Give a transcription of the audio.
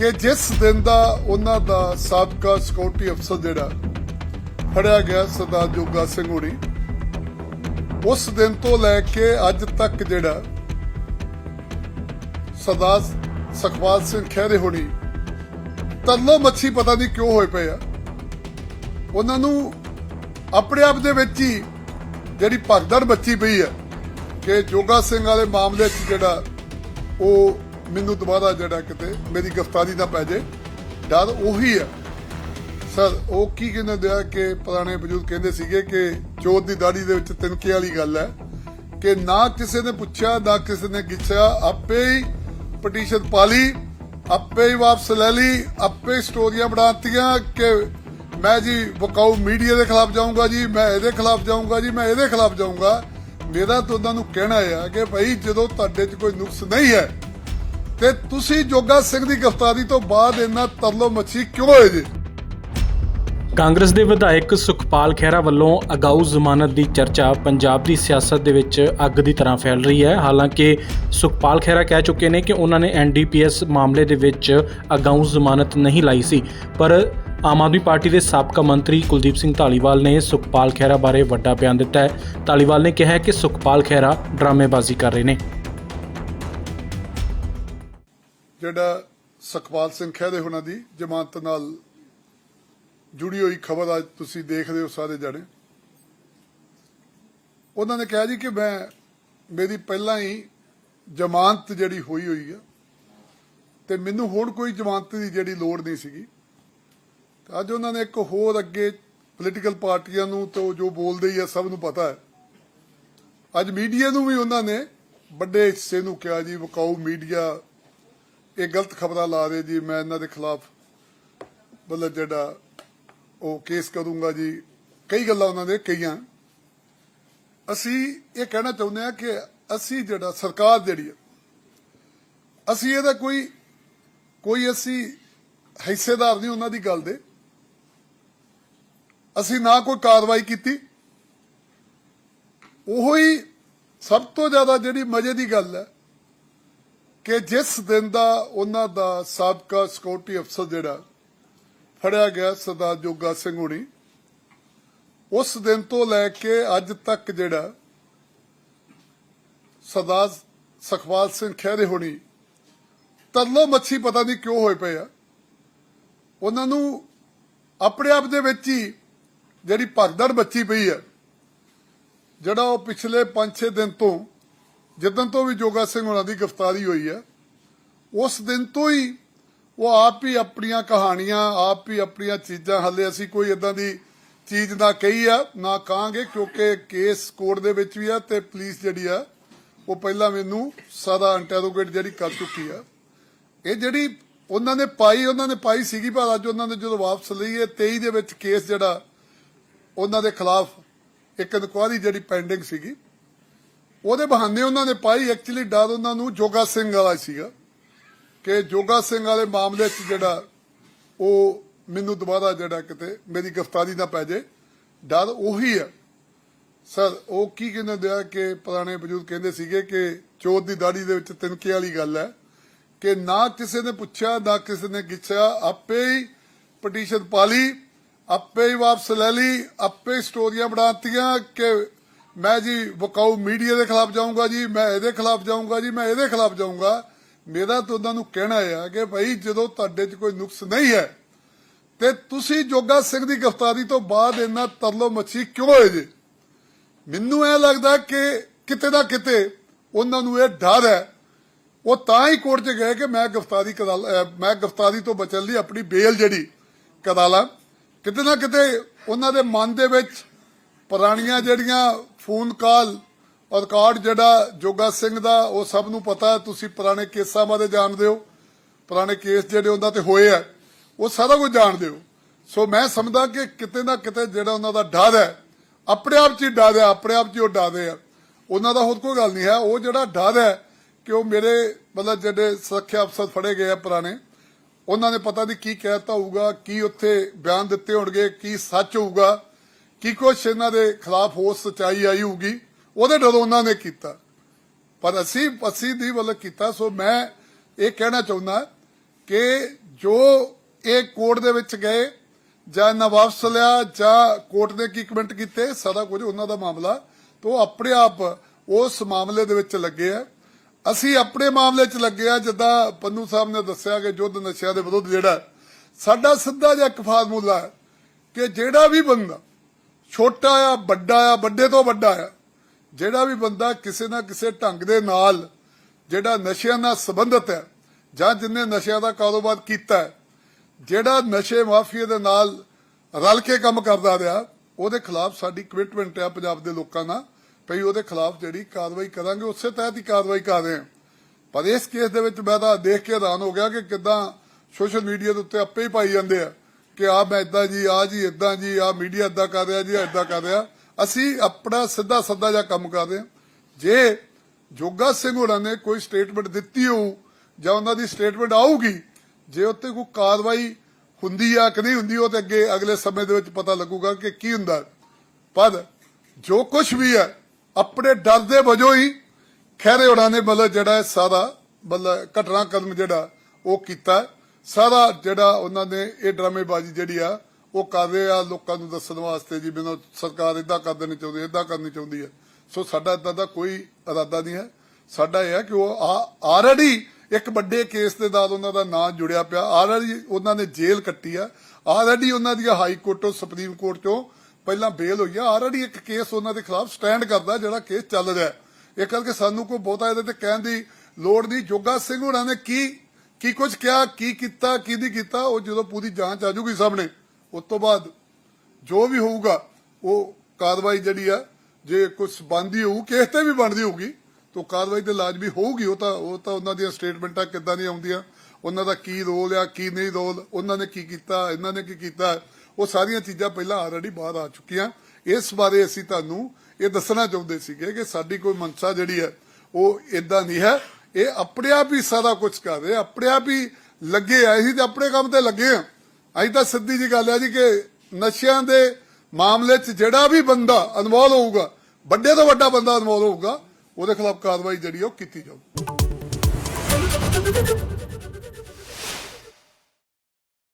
ਕਿ ਜਿਸ ਦਿਨ ਦਾ ਉਹਨਾਂ ਦਾ ਸਾਬਕਾ ਸਿਕਿਉਰਿਟੀ ਅਫਸਰ ਜਿਹੜਾ ਫੜਿਆ ਗਿਆ ਸਰਦਾਰ ਜੋਗਾ ਸਿੰਘ ਹੋਣੀ, ਉਸ ਦਿਨ ਤੋਂ ਲੈ ਕੇ ਅੱਜ ਤੱਕ ਜਿਹੜਾ ਸਰਦਾਰ ਸੁਖਪਾਲ ਸਿੰਘ ਖਹਿਰੇ ਹੋਣੀ, ਤੱਲੋ ਮੱਛੀ ਪਤਾ ਨਹੀਂ ਕਿਉਂ ਹੋਏ ਪਏ ਆ। ਉਹਨਾਂ ਨੂੰ ਆਪਣੇ ਆਪ ਦੇ ਵਿੱਚ ਹੀ ਜਿਹੜੀ ਭਗਦੜ ਬੱਚੀ ਪਈ ਹੈ ਕਿ ਜੋਗਾ ਸਿੰਘ ਵਾਲੇ ਮਾਮਲੇ 'ਚ ਜਿਹੜਾ ਉਹ ਮੈਨੂੰ ਦੁਬਾਰਾ ਜਿਹੜਾ ਕਿਤੇ ਮੇਰੀ ਗ੍ਰਿਫਤਾਰੀ ਨਾ ਪੈ ਜੇ, ਡਰ ਉਹੀ ਹੈ। ਸਰ, ਉਹ ਕੀ ਕਹਿੰਦੇ ਦਿਆ ਕਿ ਪੁਰਾਣੇ ਬਜ਼ੁਰਗ ਕਹਿੰਦੇ ਸੀਗੇ ਕਿ ਚੋਰ ਦੀ ਦਾੜੀ ਦੇ ਵਿੱਚ ਤਿਨਕੇ ਵਾਲੀ ਗੱਲ ਹੈ ਕਿ ਨਾ ਕਿਸੇ ਨੇ ਪੁੱਛਿਆ, ਨਾ ਕਿਸੇ ਨੇ ਗਿੱਛਿਆ, ਆਪੇ ਹੀ ਪਟੀਸ਼ਨ ਪਾ ਲਈ, ਆਪੇ ਹੀ ਵਾਪਸ ਲੈ ਲਈ, ਆਪੇ ਸਟੋਰੀਆਂ ਬਣਾਤੀਆਂ ਕਿ ਮੈਂ ਜੀ ਵਕਾਊ ਮੀਡੀਆ ਦੇ ਖਿਲਾਫ ਜਾਊਂਗਾ ਜੀ, ਮੈਂ ਇਹਦੇ ਖਿਲਾਫ ਜਾਊਂਗਾ ਜੀ, ਮੈਂ ਇਹਦੇ ਖਿਲਾਫ ਜਾਊਂਗਾ। ਮੇਰਾ ਤਾਂ ਉਹਨਾਂ ਨੂੰ ਕਹਿਣਾ ਹੈ ਕਿ ਭਾਈ ਜਦੋਂ ਤੁਹਾਡੇ 'ਚ ਕੋਈ ਨੁਕਸ ਨਹੀਂ ਹੈ ਤੇ ਤੁਸੀਂ ਜੋਗਾ ਸਿੰਘ ਦੀ ਗ੍ਰਿਫਤਾਰੀ ਤੋਂ ਬਾਅਦ ਇੰਨਾ ਤਰਲੋ ਮੱਛੀ ਕਿਉਂ ਹੋਏ ਜੀ? ਕਾਂਗਰਸ ਦੇ ਵਿਧਾਇਕ ਸੁਖਪਾਲ ਖਹਿਰਾ ਵੱਲੋਂ ਅਗਾਊ ਜ਼ਮਾਨਤ ਦੀ ਚਰਚਾ ਪੰਜਾਬ ਦੀ ਸਿਆਸਤ ਦੇ ਵਿੱਚ ਅੱਗ ਦੀ ਤਰ੍ਹਾਂ ਫੈਲ ਰਹੀ ਹੈ। ਹਾਲਾਂਕਿ ਸੁਖਪਾਲ ਖਹਿਰਾ ਕਹਿ ਚੁੱਕੇ ਨੇ ਕਿ ਉਹਨਾਂ ਨੇ ਐਨਡੀਪੀਐਸ ਮਾਮਲੇ ਦੇ ਵਿੱਚ ਅਗਾਊ ਜ਼ਮਾਨਤ ਨਹੀਂ ਲਾਈ ਸੀ। ਪਰ ਆਮ ਆਦਮੀ ਪਾਰਟੀ ਦੇ ਸਾਬਕਾ ਮੰਤਰੀ ਕੁਲਦੀਪ ਸਿੰਘ ਢਾਲੀਵਾਲ ਨੇ ਸੁਖਪਾਲ ਖਹਿਰਾ ਬਾਰੇ ਵੱਡਾ ਬਿਆਨ ਦਿੱਤਾ ਹੈ। ਢਾਲੀਵਾਲ ਨੇ ਕਿਹਾ ਹੈ ਕਿ ਸੁਖਪਾਲ ਖਹਿਰਾ ਡਰਾਮੇਬਾਜ਼ੀ ਕਰ ਰਹੇ ਨੇ। ਜਿਹੜਾ ਸੁਖਪਾਲ ਸਿੰਘ ਖਹਿਰੇ ਹੋਣਾ ਦੀ ਜ਼ਮਾਨਤ ਨਾਲ ਜੁੜੀ ਹੋਈ ਖਬਰ ਅੱਜ ਤੁਸੀਂ ਦੇਖ ਰਹੇ ਹੋ ਸਾਰੇ ਜਣੇ। ਉਹਨਾਂ ਨੇ ਕਿਹਾ ਜੀ ਕਿ ਮੈਂ, ਮੇਰੀ ਪਹਿਲਾਂ ਹੀ ਜ਼ਮਾਨਤ ਜਿਹੜੀ ਹੋਈ ਹੋਈ ਆ ਤੇ ਮੈਨੂੰ ਹੁਣ ਕੋਈ ਜ਼ਮਾਨਤ ਦੀ ਜਿਹੜੀ ਲੋੜ ਨਹੀਂ ਸੀਗੀ। ਅੱਜ ਉਹਨਾਂ ਨੇ ਇੱਕ ਹੋਰ ਅੱਗੇ ਪੋਲੀਟੀਕਲ ਪਾਰਟੀਆਂ ਨੂੰ ਤੇ ਉਹ ਜੋ ਬੋਲਦੇ ਹੀ ਆ ਸਭ ਨੂੰ ਪਤਾ ਹੈ। ਅੱਜ ਮੀਡੀਆ ਨੂੰ ਵੀ ਉਹਨਾਂ ਨੇ ਵੱਡੇ ਹਿੱਸੇ ਨੂੰ ਕਿਹਾ ਜੀ, ਵਕਾਊ ਮੀਡੀਆ ਇਹ ਗਲਤ ਖਬਰਾਂ ਲਾ ਰਹੇ ਜੀ, ਮੈਂ ਇਹਨਾਂ ਦੇ ਖਿਲਾਫ ਮਤਲਬ ਜਿਹੜਾ ਉਹ ਕੇਸ ਕਰੂੰਗਾ ਜੀ। ਕਈ ਗੱਲਾਂ ਉਹਨਾਂ ਦੇ ਕਈਆਂ। ਅਸੀਂ ਇਹ ਕਹਿਣਾ ਚਾਹੁੰਦੇ ਹਾਂ ਕਿ ਅਸੀਂ ਜਿਹੜਾ ਸਰਕਾਰ ਜਿਹੜੀ ਹੈ ਅਸੀਂ ਇਹਦਾ ਕੋਈ ਕੋਈ ਅਸੀਂ ਹਿੱਸੇਦਾਰ ਨਹੀਂ ਉਹਨਾਂ ਦੀ ਗੱਲ ਦੇ। ਅਸੀਂ ਨਾ ਕੋਈ ਕਾਰਵਾਈ ਕੀਤੀ। ਉਹੋ ਹੀ ਸਭ ਤੋਂ ਜ਼ਿਆਦਾ ਜਿਹੜੀ ਮਜ਼ੇ ਦੀ ਗੱਲ ਹੈ ਕਿ ਜਿਸ ਦਿਨ ਦਾ ਉਹਨਾਂ ਦਾ ਸਾਬਕਾ ਸਿਕਿਉਰਿਟੀ ਅਫਸਰ ਜਿਹੜਾ ਫੜਿਆ ਗਿਆ, ਸਰਦਾਰ ਜੋਗਾ ਸਿੰਘ ਹੋਣੀ, ਉਸ ਦਿਨ ਤੋਂ ਲੈ ਕੇ ਅੱਜ ਤੱਕ ਜਿਹੜਾ ਸਰਦਾਰ ਸੁਖਪਾਲ ਸਿੰਘ ਖਹਿਰੇ ਹੋਣੀ, ਤਰਲੋ ਮੱਛੀ ਪਤਾ ਨਹੀਂ ਕਿਉਂ ਹੋਏ ਪਏ ਆ। ਉਹਨਾਂ ਨੂੰ ਆਪਣੇ ਆਪ ਦੇ ਵਿੱਚ ਹੀ ਜਿਹੜੀ ਭਗਦੜ ਬੱਚੀ ਪਈ ਹੈ ਜਿਹੜਾ ਉਹ ਪਿਛਲੇ 5-6 ਦਿਨ ਤੋਂ ਜਿੱਦਣ ਤੋਂ ਵੀ ਜੋਗਾ ਸਿੰਘ ਹੋਣਾ ਦੀ ਗ੍ਰਿਫਤਾਰੀ ਹੋਈ ਹੈ, ਉਸ ਦਿਨ ਤੋਂ ਹੀ ਉਹ ਆਪ ਹੀ ਆਪਣੀਆਂ ਕਹਾਣੀਆਂ, ਆਪ ਹੀ ਆਪਣੀਆਂ ਚੀਜ਼ਾਂ, ਹੱਲੇ ਅਸੀਂ ਕੋਈ ਇਦਾਂ ਦੀ ਚੀਜ਼ ਨਾ ਕਹੀ ਆ, ਨਾ ਕਹਾਂਗੇ, ਕਿਉਂਕਿ ਕੇਸ ਕੋਰਟ ਦੇ ਵਿੱਚ ਵੀ ਆ ਤੇ ਪੁਲਿਸ ਜਿਹੜੀ ਆ, ਉਹ ਪਹਿਲਾਂ ਮੈਨੂੰ ਸਾਦਾ ਇੰਟਰੋਗੇਟ ਜਿਹੜੀ ਕਰ ਚੁੱਕੀ ਆ। ਇਹ ਜਿਹੜੀ ਉਹਨਾਂ ਨੇ ਪਾਈ, ਉਹਨਾਂ ਨੇ ਪਾਈ ਸੀਗੀ, ਪਰ ਅੱਜ ਉਹਨਾਂ ਨੇ ਜਦੋਂ ਵਾਪਸ ਲਈ ਇਹ 23 ਦੇ ਵਿੱਚ ਕੇਸ ਜਿਹੜਾ, ਉਹਨਾਂ ਦੇ ਖਿਲਾਫ ਇੱਕ ਇਨਕੁਆਰੀ ਜਿਹੜੀ ਪੈਂਡਿੰਗ ਸੀਗੀ। ਉਹਦੇ ਬਹਾਨੇ ਉਹਨਾਂ ਨੇ ਪਾਈ। ਐਕਚੁਅਲੀ ਡਰ ਉਹਨਾਂ ਨੂੰ ਜੋਗਾ ਸਿੰਘ ਵਾਲਾ ਸੀਗਾ। ਕਿ ਜੋਗਾ ਸਿੰਘ ਵਾਲੇ ਮਾਮਲੇ 'ਚ ਜਿਹੜਾ ਉਹ ਮੈਨੂੰ ਦੁਬਾਰਾ ਜਿਹੜਾ ਕਿਤੇ ਮੇਰੀ ਗ੍ਰਿਫਤਾਰੀ ਨਾ ਪੈ ਜੇ। ਡਰ ਉਹੀ ਹੈ। ਸਰ, ਉਹ ਕੀ ਕਹਿੰਦੇ ਦਿਆ ਕਿ ਪੁਰਾਣੇ ਬਜ਼ੁਰਗ ਕਹਿੰਦੇ ਸੀਗੇ ਕਿ ਚੋਰ ਦੀ ਦਾੜੀ ਦੇ ਵਿੱਚ ਤਿਨਕੇ ਵਾਲੀ ਗੱਲ ਹੈ ਕਿ ਨਾ ਕਿਸੇ ਨੇ ਪੁੱਛਿਆ, ਨਾ ਕਿਸੇ ਨੇ ਗਿੱਛਿਆ। ਆਪੇ ਹੀ ਪਟੀਸ਼ਨ ਪਾ ਲਈ, ਆਪੇ ਹੀ ਵਾਪਸ ਲੈ ਲਈ, ਆਪੇ ਸਟੋਰੀਆਂ ਬਣਾਤੀਆਂ ਕਿ ਮੈਂ ਜੀ ਵਕਾਊ ਮੀਡੀਆ ਦੇ ਖਿਲਾਫ ਜਾਊਂਗਾ ਜੀ, ਮੈਂ ਇਹਦੇ ਖਿਲਾਫ ਜਾਊਂਗਾ ਜੀ, ਮੈਂ ਇਹਦੇ ਖਿਲਾਫ ਜਾਊਂਗਾ। ਮੇਰਾ ਤਾਂ ਉਹਨਾਂ ਨੂੰ ਕਹਿਣਾ ਹੈ ਕਿ ਭਾਈ ਜਦੋਂ ਤੁਹਾਡੇ 'ਚ ਕੋਈ ਨੁਕਸ ਨਹੀਂ ਹੈ, ਤੇ ਤੁਸੀਂ ਜੋਗਾ ਸਿੰਘ ਦੀ ਗ੍ਰਿਫਤਾਰੀ ਤੋਂ ਬਾਅਦ ਇੰਨਾ ਤਰਲੋ ਮੱਛੀ ਕਿਉਂ ਹੋਏ ਜੀ? ਮੈਨੂੰ ਇਹ ਲੱਗਦਾ ਕਿ ਕਿਤੇ ਨਾ ਕਿਤੇ ਉਹਨਾਂ ਨੂੰ ਇਹ ਡਰ ਹੈ। ਉਹ ਤਾਂ ਹੀ ਕੋਰਟ 'ਚ ਗਏ ਕਿ ਮੈਂ ਗ੍ਰਿਫਤਾਰੀ ਕਰਾ ਮੈਂ ਗ੍ਰਿਫਤਾਰੀ ਤੋਂ ਬਚਣ ਲਈ ਆਪਣੀ ਬੇਲ ਜਿਹੜੀ ਕਰਾ ਲਾਂ। ਕਿਤੇ ਨਾ ਕਿਤੇ ਉਹਨਾਂ ਦੇ ਮਨ ਦੇ ਵਿੱਚ ਪੁਰਾਣੀਆਂ ਜਿਹੜੀਆਂ ਫੋਨ ਕਾਲ ਔਰ ਰਿਕਾਰਡ ਜਿਹੜਾ ਜੋਗਾ ਸਿੰਘ ਦਾ, ਉਹ ਸਭ ਨੂੰ ਪਤਾ ਤੁਸੀਂ ਪੁਰਾਣੇ ਕੇਸਾਂ ਬਾਰੇ ਜਾਣਦੇ ਹੋ। ਪੁਰਾਣੇ ਕੇਸ ਜਿਹੜੇ ਉਹਨਾਂ ਤੇ ਹੋਏ ਆ, ਉਹ ਸਾਰਾ ਕੁਝ ਜਾਣਦੇ ਹੋ। ਸੋ ਮੈਂ ਸਮਝਦਾ ਕਿ ਕਿਤੇ ਨਾ ਕਿਤੇ ਜਿਹੜਾ ਉਹਨਾਂ ਦਾ ਡਰ ਹੈ, ਆਪਣੇ ਆਪ 'ਚ ਹੀ ਡਰ ਹੈ, ਆਪਣੇ ਆਪ 'ਚ ਹੀ ਉਹ ਡਰਦੇ ਆ। ਉਹਨਾਂ ਦਾ ਹੋਰ ਕੋਈ ਗੱਲ ਨਹੀਂ ਹੈ, ਉਹ ਜਿਹੜਾ ਡਰ ਹੈ ਕਿ ਉਹ ਮੇਰੇ ਮਤਲਬ ਜਿਹੜੇ ਸੁਰੱਖਿਆ ਅਫਸਰ ਫੜੇ ਗਏ ਆ ਪੁਰਾਣੇ, ਉਹਨਾਂ ਨੇ ਪਤਾ ਨਹੀਂ ਕੀ ਕਹਿਤਾ ਹੋਊਗਾ, ਕੀ ਉੱਥੇ ਬਿਆਨ ਦਿੱਤੇ ਹੋਣਗੇ, ਕੀ ਸੱਚ ਹੋਊਗਾ। ਕੀ ਕੁਛ ਇਹਨਾਂ ਦੇ ਖਿਲਾਫ ਹੋ ਸਚਾਈ ਆਈ ਹੋਊਗੀ, ਉਹਦੇ ਡਰੋਂ ਉਹਨਾਂ ਨੇ ਕੀਤਾ। ਪਰ ਅਸੀਂ ਅਸੀਂ ਦੀ ਵੱਲ ਕੀਤਾ, ਸੋ ਮੈਂ ਇਹ ਕਹਿਣਾ ਚਾਹੁੰਦਾ ਕਿ ਜੋ ਇਹ ਕੋਰਟ ਦੇ ਵਿੱਚ ਗਏ, ਜਾਂ ਇਹਨਾਂ ਵਾਪਸ ਲਿਆ, ਜਾਂ ਕੋਰਟ ਨੇ ਕੀ ਕਮੈਂਟ ਕੀਤੇ, ਸਾਰਾ ਕੁਝ ਉਹਨਾਂ ਦਾ ਮਾਮਲਾ, ਤੋਂ ਆਪਣੇ ਆਪ ਉਸ ਮਾਮਲੇ ਦੇ ਵਿੱਚ ਲੱਗੇ ਆ। ਅਸੀਂ ਆਪਣੇ ਮਾਮਲੇ 'ਚ ਲੱਗੇ ਆ, ਜਿੱਦਾਂ ਪੰਨੂ ਸਾਹਿਬ ਨੇ ਦੱਸਿਆ ਕਿ ਯੁੱਧ ਨਸ਼ਿਆਂ ਦੇ ਵਿਰੁੱਧ ਜਿਹੜਾ, ਸਾਡਾ ਸਿੱਧਾ ਜਿਹਾ ਇੱਕ ਫਾਰਮੂਲਾ ਹੈ ਕਿ ਜਿਹੜਾ ਵੀ ਬੰਦਾ ਛੋਟਾ ਆ, ਵੱਡਾ ਆ, ਵੱਡੇ ਤੋਂ ਵੱਡਾ ਆ। ਜਿਹੜਾ ਵੀ ਬੰਦਾ ਕਿਸੇ ਨਾ ਕਿਸੇ ਢੰਗ ਦੇ ਨਾਲ ਜਿਹੜਾ ਨਸ਼ਿਆਂ ਨਾਲ ਸੰਬੰਧਿਤ ਹੈ ਜਾਂ ਜਿੰਨੇ ਨਸ਼ਿਆਂ ਦਾ ਕਾਰੋਬਾਰ ਕੀਤਾ ਜਿਹੜਾ ਨਸ਼ੇ ਮਾਫੀਆ ਦੇ ਨਾਲ ਰਲ ਕੇ ਕੰਮ ਕਰਦਾ ਰਿਹਾ, ਉਹਦੇ ਖਿਲਾਫ ਸਾਡੀ ਕਮਿਟਮੈਂਟ ਹੈ ਪੰਜਾਬ ਦੇ ਲੋਕਾਂ ਨਾਲ ਭਈ ਉਹਦੇ ਖਿਲਾਫ ਜਿਹੜੀ ਕਾਰਵਾਈ ਕਰਾਂਗੇ, ਉਸੇ ਤਹਿਤ ਹੀ ਕਾਰਵਾਈ ਕਰ ਰਹੇ ਹਾਂ। ਪਰ ਇਸ ਕੇਸ ਦੇ ਵਿੱਚ ਮੈਂ ਤਾਂ ਦੇਖ ਕੇ ਹੈਰਾਨ ਹੋ ਗਿਆ ਕਿ ਕਿਦਾਂ ਸੋਸ਼ਲ ਮੀਡੀਆ ਦੇ ਉੱਤੇ ਆਪੇ ਹੀ ਪਾਈ ਜਾਂਦੇ ਆ। ਕਿ ਆ ਮੈਂ ਇਦਾਂ ਜੀ ਆ ਜੀ ਇਦਾਂ ਜੀ ਆ ਮੀਡੀਆ ਇਦਾਂ ਕਰ ਰਿਹਾ ਜੀ ਇਦਾਂ ਕਰ ਰਿਹਾ। ਅਸੀਂ ਆਪਣਾ ਸਿੱਧਾ ਸੱਦਾ ਜਿਹਾ ਕੰਮ ਕਰ ਰਹੇ ਹਾਂ। ਜੇ ਜੋਗਾ ਸਿੰਘ ਹੋਰਾਂ ਨੇ ਕੋਈ ਸਟੇਟਮੈਂਟ ਦਿੱਤੀ ਹੋਊ ਜਾਂ ਉਹਨਾਂ ਦੀ ਸਟੇਟਮੈਂਟ ਆਊਗੀ, ਜੇ ਉੱਤੇ ਕੋਈ ਕਾਰਵਾਈ ਹੁੰਦੀ ਆ ਕਿ ਨਹੀਂ ਹੁੰਦੀ, ਉਹ ਤੇ ਅੱਗੇ ਅਗਲੇ ਸਮੇਂ ਦੇ ਵਿੱਚ ਪਤਾ ਲੱਗੂਗਾ ਕਿ ਕੀ ਹੁੰਦਾ। ਪਰ ਜੋ ਕੁਝ ਵੀ ਹੈ, ਆਪਣੇ ਡਰ ਦੇ ਵਜੋਂ ਹੀ ਖਹਿਰੇ ਹੋਰਾਂ ਨੇ ਮਤਲਬ ਜਿਹੜਾ ਸਾਰਾ ਮਤਲਬ ਘਟਨਾ ਕਦਮ ਜਿਹੜਾ ਉਹ ਕੀਤਾ। ਸਾਰਾ ਜਿਹੜਾ ਉਹਨਾਂ ਨੇ ਇਹ ਡਰਾਮੇਬਾਜ਼ੀ ਜਿਹੜੀ ਆ, ਉਹ ਕਰ ਰਹੇ ਆ ਲੋਕਾਂ ਨੂੰ ਦੱਸਣ ਵਾਸਤੇ ਜੀ, ਮੈਨੂੰ ਸਰਕਾਰ ਇਦਾਂ ਕਰ ਦੇਣੀ ਚਾਹੁੰਦੀ ਹੈ ਇਦਾਂ ਕਰਨੀ ਚਾਹੁੰਦੀ ਹੈ ਸੋ ਸਾਡਾ ਇਦਾਂ ਦਾ ਕੋਈ ਇਰਾਦਾ ਨਹੀਂ ਹੈ। ਸਾਡਾ ਇਹ ਹੈ ਕਿ ਉਹ ਆਲਰੇਡੀ ਇੱਕ ਵੱਡੇ ਕੇਸ ਦੇ ਨਾਲ ਉਹਨਾਂ ਦਾ ਨਾਂ ਜੁੜਿਆ ਪਿਆ ਆਲਰੇਡੀ ਉਹਨਾਂ ਨੇ ਜੇਲ੍ਹ ਕੱਟੀ ਆ। ਆਲਰੇਡੀ ਉਹਨਾਂ ਦੀਆਂ ਹਾਈ ਕੋਰਟ ਤੋਂ ਸੁਪਰੀਮ ਕੋਰਟ ਤੋਂ ਪਹਿਲਾਂ ਬੇਲ ਹੋਈ ਆ। ਆਲਰੇਡੀ ਇੱਕ ਕੇਸ ਉਹਨਾਂ ਦੇ ਖਿਲਾਫ ਸਟੈਂਡ ਕਰਦਾ, ਜਿਹੜਾ ਕੇਸ ਚੱਲ ਰਿਹਾ। ਹੈ। ਇਹ ਕਰਕੇ ਸਾਨੂੰ ਕੋਈ ਬਹੁਤਾ ਇਹਦੇ ਤੇ ਕਹਿਣ ਦੀ ਲੋੜ ਨਹੀਂ। ਜੋਗਾ ਸਿੰਘ ਹੋਰਾਂ ਨੇ ਕੀ ਕੀ ਕੁਝ ਕਿਹਾ, ਕੀ ਕੀਤਾ ਕੀ ਨਹੀਂ ਕੀਤਾ, ਉਹ ਜਦੋਂ ਪੂਰੀ ਜਾਂਚ ਆ ਜੂਗੀ ਸਾਹਮਣੇ, ਉਸ ਤੋਂ ਬਾਅਦ ਜੋ ਵੀ ਹੋਊਗਾ, ਉਹ ਕਾਰਵਾਈ ਜਿਹੜੀ ਆ, ਜੇ ਕੁਝ ਬਣਦੀ ਹੋਊ, ਕੇਸ ਤੇ ਵੀ ਬਣਦੀ ਹੋਊਗੀ, ਤਾਂ ਕਾਰਵਾਈ ਤੇ ਲਾਜ਼ਮੀ ਹੋਊਗੀ, ਉਹ ਤਾਂ ਉਹ ਤਾਂ ਉਹਨਾਂ ਦੀਆਂ ਸਟੇਟਮੈਂਟਾਂ ਕਿੱਦਾਂ ਦੀਆਂ ਆਉਂਦੀਆਂ, ਉਹਨਾਂ ਦਾ ਕੀ ਰੋਲ ਆ, ਕੀ ਨਹੀਂ ਰੋਲ, ਉਹਨਾਂ ਨੇ ਕੀ ਕੀਤਾ, ਇਹਨਾਂ ਨੇ ਕੀ ਕੀਤਾ, ਉਹ ਸਾਰੀਆਂ ਚੀਜ਼ਾਂ ਪਹਿਲਾਂ ਆਲਰੇਡੀ ਬਾਹਰ ਆ ਚੁੱਕੀਆਂ। ਇਸ ਬਾਰੇ ਅਸੀਂ ਤੁਹਾਨੂੰ ਇਹ ਦੱਸਣਾ ਚਾਹੁੰਦੇ ਸੀਗੇ ਕਿ ਸਾਡੀ ਕੋਈ ਮਨਸਾ ਜਿਹੜੀ ਹੈ ਉਹ ਇਦਾਂ ਨਹੀਂ ਹੈ ਇਹ ਆਪਣੇ ਆਪ ਹੀ ਸਾਰਾ ਕੁਝ ਕਰ ਰਹੇ, ਆਪਣੇ ਆਪ ਹੀ ਲੱਗੇ ਆ। ਅਸੀਂ ਤੇ ਆਪਣੇ ਕੰਮ ਤੇ ਲੱਗੇ ਆ। ਅਸੀਂ ਤਾਂ ਸਿੱਧੀ ਜੀ ਗੱਲ ਹੈ ਜੀ ਕਿ ਨਸ਼ਿਆਂ ਦੇ ਮਾਮਲੇ 'ਚ ਜਿਹੜਾ ਵੀ ਬੰਦਾ ਇਨਵੋਲ ਹੋਊਗਾ, ਵੱਡੇ ਤੋਂ ਵੱਡਾ ਬੰਦਾ ਇਨਵੋਲ ਹੋਊਗਾ, ਉਹਦੇ ਖਿਲਾਫ ਕਾਰਵਾਈ ਜਿਹੜੀ ਉਹ ਕੀਤੀ ਜਾਊਗੀ।